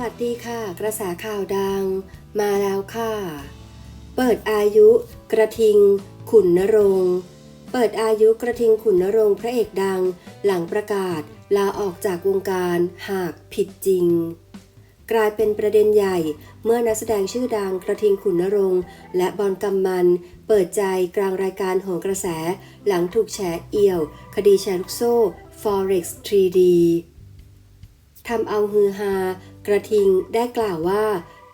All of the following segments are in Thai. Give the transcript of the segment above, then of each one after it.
วัสดีค่ะ กระแสข่าวดัง มาแล้วค่ะ เปิดอายุกระทิง ขุนนรงค์เปิดอายุกระทิงขุนนรงค์พระเอกดัง หลังประกาศลาออกจากวงการหากผิดจริง กลายเป็นประเด็นใหญ่เมื่อนักแสดงชื่อดังกระทิงขุนนรงค์และบอลกำมัน เปิดใจกลางรายการโหนกระแส หลังถูกแฉเอี่ยว คดีแชร์ลูกโซ่ Forex 3D ทำเอาฮือฮา กระทิงได้กล่าวว่า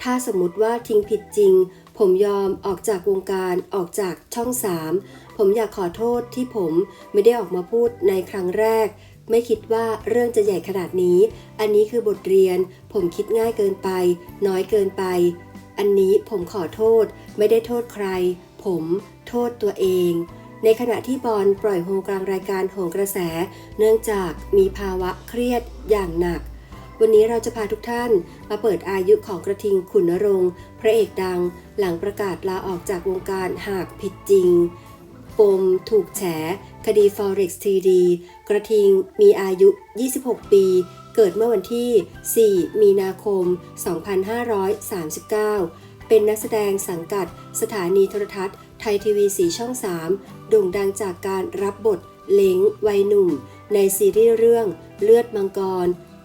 ถ้าสมมติว่าทิ้งผิดจริง ผมยอมออกจากวงการออกจากช่องสามผมอยากขอโทษที่ผมไม่ได้ออกมาพูดในครั้งแรก ไม่คิดว่าเรื่องจะใหญ่ขนาดนี้ อันนี้คือบทเรียน ผมคิดง่ายเกินไป น้อยเกินไป อันนี้ผมขอโทษ ไม่ได้โทษใคร ผมโทษตัวเองในขณะที่บอลปล่อยโฮกลางรายการโหงกระแส เนื่องจากมีภาวะเครียดอย่างหนัก วันนี้เราจะพาทุกท่านมาเปิดอายุของกระทิงขุนนรงค์พระเอกดัง หลังประกาศลาออกจากวงการหากผิดจริง ปมถูกแฉ คดี Forex TD กระทิงมีอายุ 26 ปี เกิดเมื่อวันที่ 4 มีนาคม 2539 เป็นนักแสดงสังกัดสถานีโทรทัศน์ไทยทีวีสีช่อง 3 โด่งดังจากการรับบทเล้งวัยหนุ่ม ในซีรีส์เรื่องเลือดมังกร